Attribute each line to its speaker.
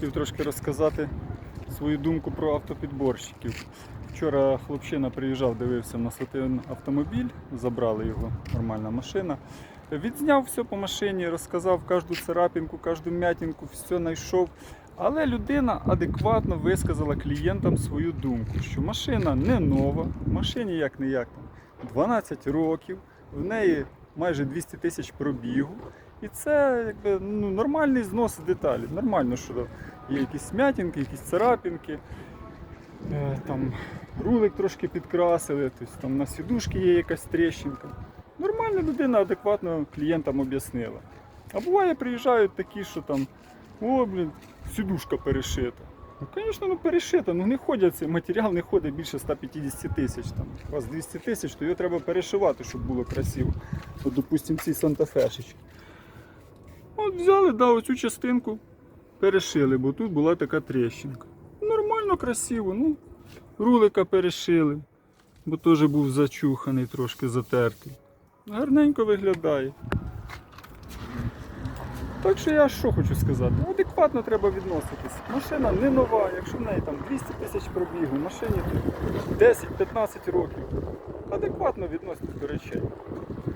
Speaker 1: хотів трошки розказати свою думку про автопідборщиків. Вчора хлопчина приїжджав, дивився на один автомобіль, забрали його, нормальна машина. Відзняв все по машині, розказав кожну царапинку, кожну м'ятинку, все знайшов. Але людина адекватно висказала клієнтам свою думку, що машина не нова, машині як не як 12 років, в неї майже 200 тисяч пробігу. І це якби ну, нормальний знос деталей. Нормально, що є якісь м'ятинки, якісь царапинки. Е, Там рулик трошки підкрасили, тобто там на сідушці є якась тріщинка. Нормальна людина адекватно клієнтам об'яснила. А буває, приїжджають такі, що там, о, блін, сідушка перешита. Ну, звісно, ну перешита, ну не ходять цей матеріал, не ходить більше 150 тисяч. Там. У вас 200 тисяч, то його треба перешивати, щоб було красиво. От, допустимо, ці Санта-Фешечки. От взяли, да, оцю частинку перешили, бо тут була така тріщинка. Нормально, красиво, ну, рулика перешили, бо теж був зачуханий, трошки затертий. Гарненько виглядає. Так що я що хочу сказати? Адекватно треба відноситись. Машина не нова, якщо в неї там 200 тисяч пробігу, машині 10-15 років. Адекватно відноситись до речей.